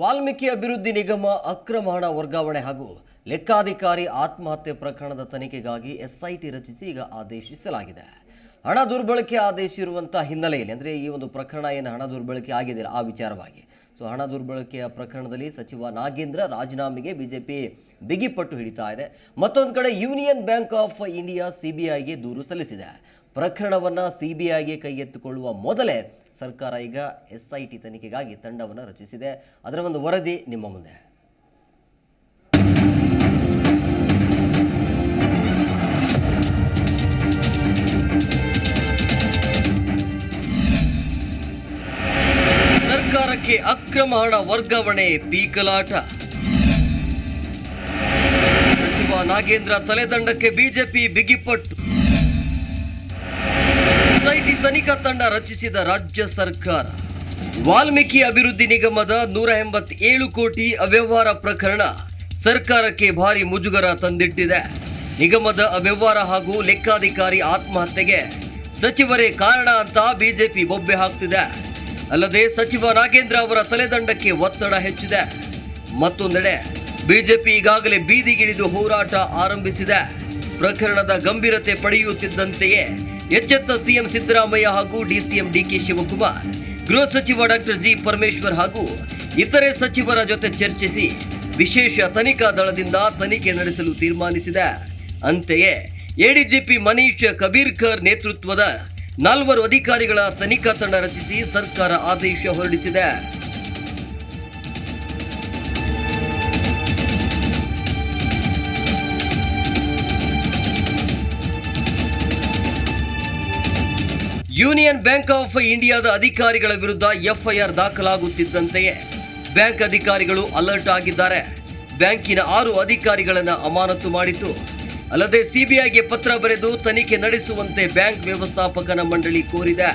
ವಾಲ್ಮೀಕಿ ಅಭಿವೃದ್ಧಿ ನಿಗಮ ಅಕ್ರಮ ಹಣ ವರ್ಗಾವಣೆ ಹಾಗೂ ಲೆಕ್ಕಾಧಿಕಾರಿ ಆತ್ಮಹತ್ಯೆ ಪ್ರಕರಣದ ತನಿಖೆಗಾಗಿ ಎಸ್ಐಟಿ ರಚಿಸಿ ಈಗ ಆದೇಶಿಸಲಾಗಿದೆ. ಹಣ ದುರ್ಬಳಕೆ ಆದೇಶಿರುವಂಥ ಹಿನ್ನೆಲೆಯಲ್ಲಿ, ಅಂದರೆ ಈ ಒಂದು ಪ್ರಕರಣ ಏನು ಹಣ ದುರ್ಬಳಕೆ ಆಗಿದೆ ಆ ವಿಚಾರವಾಗಿ. ಸೊ ಹಣ ದುರ್ಬಳಕೆಯ ಪ್ರಕರಣದಲ್ಲಿ ಸಚಿವ ನಾಗೇಂದ್ರ ರಾಜೀನಾಮೆಗೆ ಬಿಜೆಪಿ ಬಿಗಿಪಟ್ಟು ಹಿಡಿತಾ ಇದೆ. ಮತ್ತೊಂದು ಕಡೆ ಯೂನಿಯನ್ ಬ್ಯಾಂಕ್ ಆಫ್ ಇಂಡಿಯಾ ಸಿಬಿಐಗೆ ದೂರು ಸಲ್ಲಿಸಿದೆ. ಪ್ರಕರಣವನ್ನು ಸಿಬಿಐಗೆ ಕೈಗೆತ್ತಿಕೊಳ್ಳುವ ಮೊದಲೇ ಸರ್ಕಾರ ಈಗ ಎಸ್ ಐ ಟಿ ತನಿಖೆಗಾಗಿ ತಂಡವನ್ನು ರಚಿಸಿದೆ. ಅದರ ಒಂದು ವರದಿ ನಿಮ್ಮ ಮುಂದೆ. ಸರ್ಕಾರಕ್ಕೆ ಅಕ್ರಮ ಹಣ ವರ್ಗಾವಣೆ ಪೀಕಲಾಟ ಸಚಿವ ನಾಗೇಂದ್ರ ತಲೆದಂಡಕ್ಕೆ ಬಿಜೆಪಿ ಬಿಗಿಪಟ್ಟು. ಎಸ್ಐಟಿ ತನಿಖಾ ತಂಡ ರಚಿಸಿದ ರಾಜ್ಯ ಸರ್ಕಾರ. ವಾಲ್ಮೀಕಿ ಅಭಿವೃದ್ಧಿ ನಿಗಮದ ನೂರ ಎಂಬತ್ತೇಳು ಕೋಟಿ ಅವ್ಯವಹಾರ ಪ್ರಕರಣ ಸರ್ಕಾರಕ್ಕೆ ಭಾರಿ ಮುಜುಗರ ತಂದಿಟ್ಟಿದೆ. ನಿಗಮದ ಅವ್ಯವಹಾರ ಹಾಗೂ ಲೆಕ್ಕಾಧಿಕಾರಿ ಆತ್ಮಹತ್ಯೆಗೆ ಸಚಿವರೇ ಕಾರಣ ಅಂತ ಬಿಜೆಪಿ ಬೊಬ್ಬೆ ಹಾಕ್ತಿದೆ. ಅಲ್ಲದೆ ಸಚಿವ ನಾಗೇಂದ್ರ ಅವರ ತಲೆದಂಡಕ್ಕೆ ಒತ್ತಡ ಹೆಚ್ಚಿದೆ. ಮತ್ತೊಂದೆಡೆ ಬಿಜೆಪಿ ಈಗಾಗಲೇ ಬೀದಿಗಿಳಿದು ಹೋರಾಟ ಆರಂಭಿಸಿದೆ. ಪ್ರಕರಣದ ಗಂಭೀರತೆ ಪಡೆಯುತ್ತಿದ್ದಂತೆಯೇ ಎಚ್ಚೆತ್ತ ಸಿಎಂ ಸಿದ್ದರಾಮಯ್ಯ ಹಾಗೂ ಡಿಸಿಎಂ ಡಿಕೆ ಶಿವಕುಮಾರ್. ಗೃಹ ಸಚಿವ ಡಾಕ್ಟರ್ ಜಿ ಪರಮೇಶ್ವರ್ ಹಾಗೂ ಇತರೆ ಸಚಿವರ ಜೊತೆ ಚರ್ಚಿಸಿ ವಿಶೇಷ ತನಿಖಾ ದಳದಿಂದ ತನಿಖೆ ನಡೆಸಲು ತೀರ್ಮಾನಿಸಿದೆ. ಅಂತೆಯೇ ಎಡಿಜಿಪಿ ಮನೀಶ್ ಕಬೀರ್ಕರ್ ನೇತೃತ್ವದ ನಾಲ್ವರು ಅಧಿಕಾರಿಗಳ ತನಿಖಾ ತಂಡ ರಚಿಸಿ ಸರ್ಕಾರ ಆದೇಶ ಹೊರಡಿಸಿದೆ. ಯೂನಿಯನ್ ಬ್ಯಾಂಕ್ ಆಫ್ ಇಂಡಿಯಾದ ಅಧಿಕಾರಿಗಳ ವಿರುದ್ಧ ಎಫ್ಐಆರ್ ದಾಖಲಾಗುತ್ತಿದ್ದಂತೆಯೇ ಬ್ಯಾಂಕ್ ಅಧಿಕಾರಿಗಳು ಅಲರ್ಟ್ ಆಗಿದ್ದಾರೆ. ಬ್ಯಾಂಕಿನ ಆರು ಅಧಿಕಾರಿಗಳನ್ನು ಅಮಾನತು ಮಾಡಿತು ಅಲ್ಲದೆ ಸಿಬಿಐಗೆ ಪತ್ರ ಬರೆದು ತನಿಖೆ ನಡೆಸುವಂತೆ ಬ್ಯಾಂಕ್ ವ್ಯವಸ್ಥಾಪಕನ ಮಂಡಳಿ ಕೋರಿದೆ.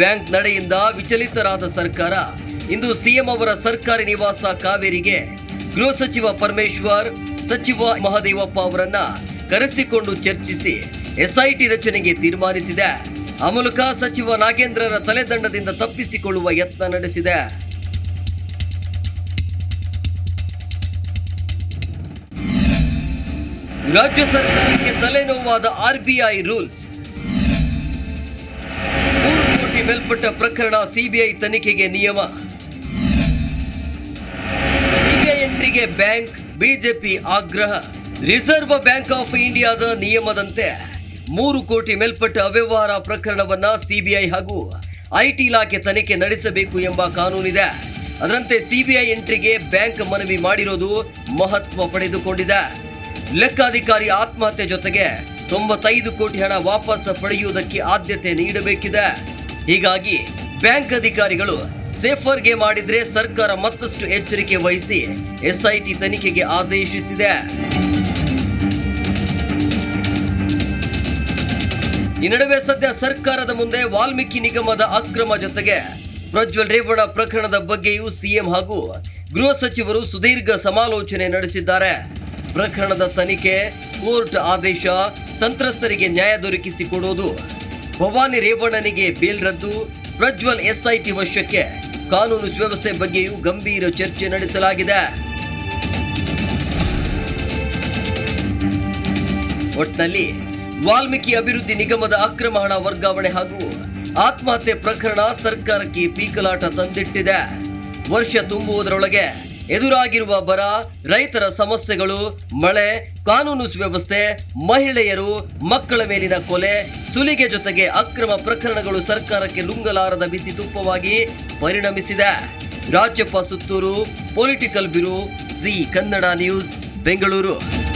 ಬ್ಯಾಂಕ್ ನಡೆಯಿಂದ ವಿಚಲಿತರಾದ ಸರ್ಕಾರ ಇಂದು ಸಿಎಂ ಅವರ ಸರ್ಕಾರಿ ನಿವಾಸ ಕಾವೇರಿಗೆ ಗೃಹ ಸಚಿವ ಪರಮೇಶ್ವರ್, ಸಚಿವ ಮಹದೇವಪ್ಪ ಅವರನ್ನ ಕರೆಸಿಕೊಂಡು ಚರ್ಚಿಸಿ ಎಸ್ಐಟಿ ರಚನೆಗೆ ತೀರ್ಮಾನಿಸಿದೆ. ಆ ಮೂಲಕ ಸಚಿವ ನಾಗೇಂದ್ರರ ತಲೆದಂಡದಿಂದ ತಪ್ಪಿಸಿಕೊಳ್ಳುವ ಯತ್ನ ನಡೆಸಿದೆ. ರಾಜ್ಯ ಸರ್ಕಾರಕ್ಕೆ ತಲೆನೋವಾದ ಆರ್ಬಿಐ ರೂಲ್ಸ್. ಮೂರು ಕೋಟಿ ಮೇಲ್ಪಟ್ಟ ಪ್ರಕರಣ ಸಿಬಿಐ ತನಿಖೆಗೆ ನಿಯಮ. ಸಿಬಿಐ ಎಂಟ್ರಿಗೆ ಬ್ಯಾಂಕ್, ಬಿಜೆಪಿ ಆಗ್ರಹ. ರಿಸರ್ವ್ ಬ್ಯಾಂಕ್ ಆಫ್ ಇಂಡಿಯಾದ ನಿಯಮದಂತೆ. ಮೂರು ಕೋಟಿ ಮೇಲ್ಪಟ್ಟ ಅವ್ಯವಹಾರ ಪ್ರಕರಣವನ್ನ ಸಿಬಿಐ ಹಾಗೂ ಐಟಿ ಇಲಾಖೆ ತನಿಖೆ ನಡೆಸಬೇಕು ಎಂಬ ಕಾನೂನಿದೆ. ಅದರಂತೆ ಸಿಬಿಐ ಎಂಟ್ರಿಗೆ ಬ್ಯಾಂಕ್ ಮನವಿ ಮಾಡಿರೋದು ಮಹತ್ವ ಪಡೆದುಕೊಂಡಿದೆ. ಲೆಕ್ಕಾಧಿಕಾರಿ ಆತ್ಮಹತ್ಯೆ ಜೊತೆಗೆ ತೊಂಬತ್ತೈದು ಕೋಟಿ ಹಣ ವಾಪಸ್ ಪಡೆಯುವುದಕ್ಕೆ ಆದ್ಯತೆ ನೀಡಬೇಕಿದೆ. ಹೀಗಾಗಿ ಬ್ಯಾಂಕ್ ಅಧಿಕಾರಿಗಳು ಸೇಫರ್ಗೆ ಮಾಡಿದ್ರೆ ಸರ್ಕಾರ ಮತ್ತಷ್ಟು ಎಚ್ಚರಿಕೆ ವಹಿಸಿ ಎಸ್ಐಟಿ ತನಿಖೆಗೆ ಆದೇಶಿಸಿದೆ. ಈ ನಡುವೆ ಸದ್ಯ ಸರ್ಕಾರದ ಮುಂದೆ ವಾಲ್ಮೀಕಿ ನಿಗಮದ ಅಕ್ರಮ ಜೊತೆಗೆ ಪ್ರಜ್ವಲ್ ರೇವಣ ಪ್ರಕರಣದ ಬಗ್ಗೆಯೂ ಸಿಎಂ ಹಾಗೂ ಗೃಹ ಸಚಿವರು ಸುದೀರ್ಘ ಸಮಾಲೋಚನೆ ನಡೆಸಿದ್ದಾರೆ. ಪ್ರಕರಣದ ತನಿಖೆ, ಕೋರ್ಟ್ ಆದೇಶ, ಸಂತ್ರಸ್ತರಿಗೆ ನ್ಯಾಯ ದೊರಕಿಸಿಕೊಡುವುದು ಭವಾನಿ ರೇವಣ್ಣನಿಗೆ ಬೇಲ್ ರದ್ದು, ಪ್ರಜ್ವಲ್ ಎಸ್ಐಟಿ ವಶಕ್ಕೆ, ಕಾನೂನು ಸುವ್ಯವಸ್ಥೆ ಬಗ್ಗೆಯೂ ಗಂಭೀರ ಚರ್ಚೆ ನಡೆಸಲಾಗಿದೆ. ಒಟ್ನಲ್ಲಿ ವಾಲ್ಮೀಕಿ ಅಭಿವೃದ್ಧಿ ನಿಗಮದ ಅಕ್ರಮ ಹಣ ವರ್ಗಾವಣೆ ಹಾಗೂ ಆತ್ಮಹತ್ಯೆ ಪ್ರಕರಣ ಸರ್ಕಾರಕ್ಕೆ ಪೀಕಲಾಟ ತಂದಿಟ್ಟಿದೆ. ವರ್ಷ ತುಂಬುವುದರೊಳಗೆ ಎದುರಾಗಿರುವ ಬರ, ರೈತರ ಸಮಸ್ಯೆಗಳು, ಮಳೆ, ಕಾನೂನು ಸುವ್ಯವಸ್ಥೆ, ಮಹಿಳೆಯರು, ಮಕ್ಕಳ ಮೇಲಿನ ಕೊಲೆ, ಸುಲಿಗೆ ಜೊತೆಗೆ ಅಕ್ರಮ ಪ್ರಕರಣಗಳು ಸರ್ಕಾರಕ್ಕೆ ನುಂಗಲಾರದ ಬಿಸಿ ತುಪ್ಪವಾಗಿ ಪರಿಣಮಿಸಿದೆ. Rajyappa Sutturu, political bureau, Zee Kannada News, Bengaluru.